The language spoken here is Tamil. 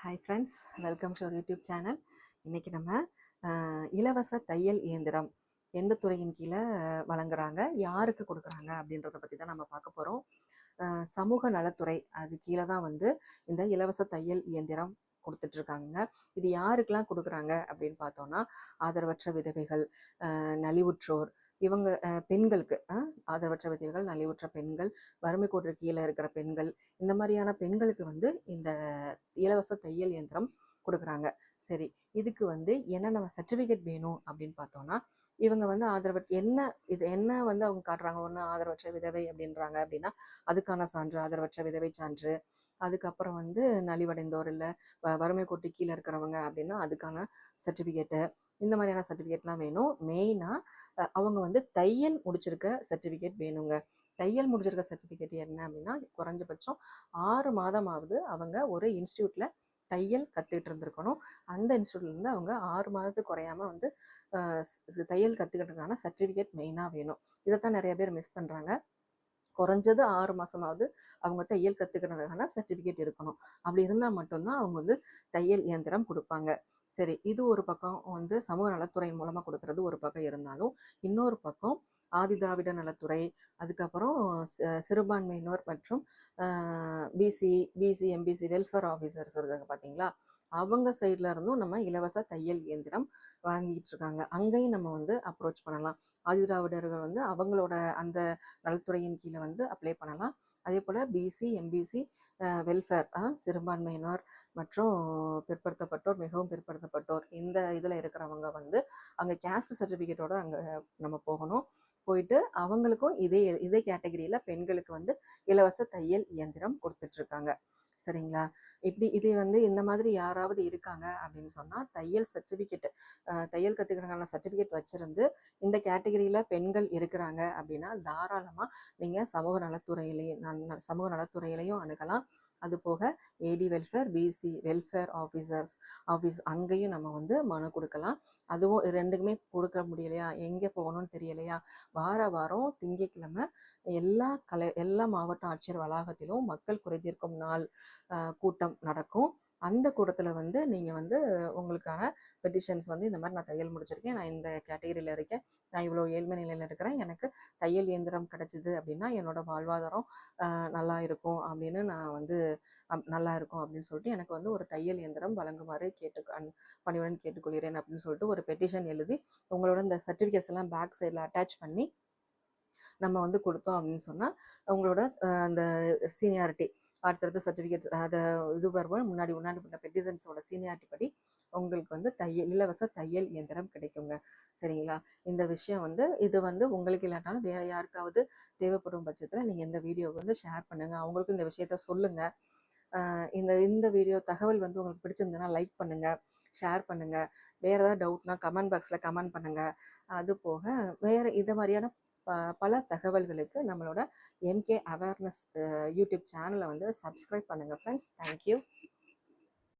Hi friends welcome to YouTube channel இன்றைக்கி நம்ம இலவச தையல் இயந்திரம் எந்த துறையின் கீழே வழங்குறாங்க யாருக்கு கொடுக்குறாங்க அப்படின்றத பற்றி தான் நம்ம பார்க்க போகிறோம் சமூக நலத்துறை அது கீழே தான் வந்து இந்த இலவச தையல் இயந்திரம் கொடுத்துட்ருக்காங்க. இது யாருக்கெல்லாம் கொடுக்குறாங்க அப்படின்னு பார்த்தோன்னா ஆதரவற்ற விதவைகள் நலிவுற்றோர் இவங்க பெண்களுக்கு ஆதரவற்ற விதவைகள் நலிவுற்ற பெண்கள் வறுமை கோட்டு கீழே இருக்கிற பெண்கள் இந்த மாதிரியான பெண்களுக்கு வந்து இந்த இலவச தையல் இயந்திரம் கொடுக்குறாங்க. சரி இதுக்கு வந்து என்னென்ன சர்டிஃபிகேட் வேணும் அப்படின்னு பார்த்தோம்னா இவங்க வந்து ஆதரவ என்ன இது என்ன வந்து அவங்க காட்டுறாங்க? ஒன்று ஆதரவற்ற விதவை அப்படின்றாங்க அப்படின்னா அதுக்கான சான்று ஆதரவற்ற விதவை சான்று அதுக்கப்புறம் வந்து நலிவடைந்தோர் இல்லை வறுமை கொட்டி கீழே இருக்கிறவங்க அப்படின்னா அதுக்கான சர்டிஃபிகேட்டு இந்த மாதிரியான சர்டிஃபிகேட்லாம் வேணும். மெயினாக அவங்க வந்து தையல் முடிச்சிருக்க சர்டிஃபிகேட் வேணுங்க. தையல் முடிஞ்சிருக்க சர்டிஃபிகேட் என்ன அப்படின்னா குறைஞ்சபட்சம் ஆறு மாதமாவது அவங்க ஒரு இன்ஸ்டியூட்டில் தையல் கற்றுக்கிட்டு இருந்திருக்கணும். அந்த இன்ஸ்டியூட்லேருந்து அவங்க ஆறு மாதத்துக்கு குறையாம வந்து தையல் கற்றுக்கிட்டதுக்கான சர்டிஃபிகேட் மெயினாக வேணும். இதைத்தான் நிறைய பேர் மிஸ் பண்ணுறாங்க குறைஞ்சது ஆறு மாதமாவது அவங்க தையல் கற்றுக்கிறதுக்கான சர்டிஃபிகேட் இருக்கணும். அப்படி இருந்தால் மட்டும்தான் அவங்க வந்து தையல் இயந்திரம் கொடுப்பாங்க. சரி இது ஒரு பக்கம் வந்து சமூக நலத்துறை மூலமாக கொடுக்கறது ஒரு பக்கம் இருந்தாலும் இன்னொரு பக்கம் ஆதி திராவிட நலத்துறை அதுக்கப்புறம் சிறுபான்மையினர் மற்றும் BC BC MBC welfare officers இருக்காங்க பார்த்தீங்களா அவங்க சைடில் இருந்தும் நம்ம இலவச தையல் இயந்திரம் வழங்கிட்டு இருக்காங்க. அங்கேயும் நம்ம வந்து அப்ரோச் பண்ணலாம். ஆதி திராவிடர்கள் வந்து அவங்களோட அந்த நலத்துறையின் கீழே வந்து அப்ளை பண்ணலாம். அதே போல் பிசி எம்பிசி வெல்ஃபேர் சிறுபான்மையினர் மற்றும் பிற்படுத்தப்பட்டோர் மிகவும் பிற்படுத்த பிற்படுத்தப்பட்டோர் இந்த இதில் இருக்கிறவங்க வந்து அங்கே கேஸ்ட் சர்டிஃபிகேட்டோட அங்கே நம்ம போகணும். போயிட்டு அவங்களுக்கும் இதே இதே கேட்டகரியில் பெண்களுக்கு வந்து இலவச தையல் இயந்திரம் கொடுத்துட்ருக்காங்க சரிங்களா? இப்படி இது வந்து இந்த மாதிரி யாராவது இருக்காங்க அப்படின்னு சொன்னால் தையல் சர்டிஃபிகேட் தையல் கற்றுக்கிறதுக்கான சர்டிஃபிகேட் வச்சுருந்து இந்த கேட்டகரியில் பெண்கள் இருக்கிறாங்க அப்படின்னா தாராளமாக நீங்கள் சமூக நலத்துறையிலையும் நன்- சமூக நலத்துறையிலையும் அணுகலாம். அது போக AD welfare BC welfare officers office அங்கேயும் நம்ம வந்து மனு கொடுக்கலாம். அதுவும் ரெண்டுக்குமே கொடுக்க முடியலையா? எங்கே போகணும்னு தெரியலையா? வார வாரம் திங்கட்கிழமை எல்லா கலை எல்லா மாவட்ட ஆட்சியர் வளாகத்திலும் மக்கள் குறைதீர்க்கும் நாள் கூட்டம் நடக்கும். அந்த கூட்டத்தில் வந்து நீங்கள் வந்து உங்களுக்கான பெட்டிஷன்ஸ் வந்து இந்த மாதிரி நான் தையல் முடிச்சிருக்கேன். நான் இந்த கேட்டகரியில் இருக்கேன். நான் இவ்வளோ ஏழ்மை நிலையில் இருக்கிறேன். எனக்கு தையல் இயந்திரம் கிடச்சிது அப்படின்னா என்னோட வாழ்வாதாரம் அஹ், நல்லா இருக்கும் அப்படின்னு நான் வந்து நல்லா இருக்கும் அப்படின்னு சொல்லிட்டு எனக்கு வந்து ஒரு தையல் இயந்திரம் வழங்குமாறு கேட்டு அன்- பணிவுடன் கேட்டுக்கொள்கிறேன் அப்படின்னு சொல்லிட்டு ஒரு பெட்டிஷன் எழுதி உங்களோட இந்த சர்டிஃபிகேட்ஸ் எல்லாம் பேக் சைடில் அட்டாச் பண்ணி நம்ம வந்து கொடுத்தோம் அப்படின்னு சொன்னால் உங்களோட அந்த சீனியாரிட்டி அடுத்தடுத்து சர்டிஃபிகேட் அதை இது வரும்போது முன்னாடி முன்னாடி பண்ண பெட்டிஷன்ஸோட சீனியாரிட்டி படி உங்களுக்கு வந்து தையல் இலவச தையல் இயந்திரம் கிடைக்குங்க. சரிங்களா? இந்த விஷயம் வந்து இது வந்து உங்களுக்கு இல்லாட்டாலும் வேற யாருக்காவது தேவைப்படும் பட்சத்தில் நீங்கள் இந்த வீடியோ வந்து ஷேர் பண்ணுங்க. அவங்களுக்கும் இந்த விஷயத்த சொல்லுங்க. இந்த இந்த வீடியோ தகவல் வந்து உங்களுக்கு பிடிச்சிருந்ததுன்னா லைக் பண்ணுங்க ஷேர் பண்ணுங்க. வேற ஏதாவது டவுட்னா கமெண்ட் பாக்ஸில் கமெண்ட் பண்ணுங்க. அது போக வேற இதை மாதிரியான ப- பல தகவல்களுக்கு நம்மளோட எம்கே அவேர்னஸ் யூடியூப் சேனலை வந்து சப்ஸ்கிரைப் பண்ணுங்க ஃப்ரெண்ட்ஸ் தேங்க்யூ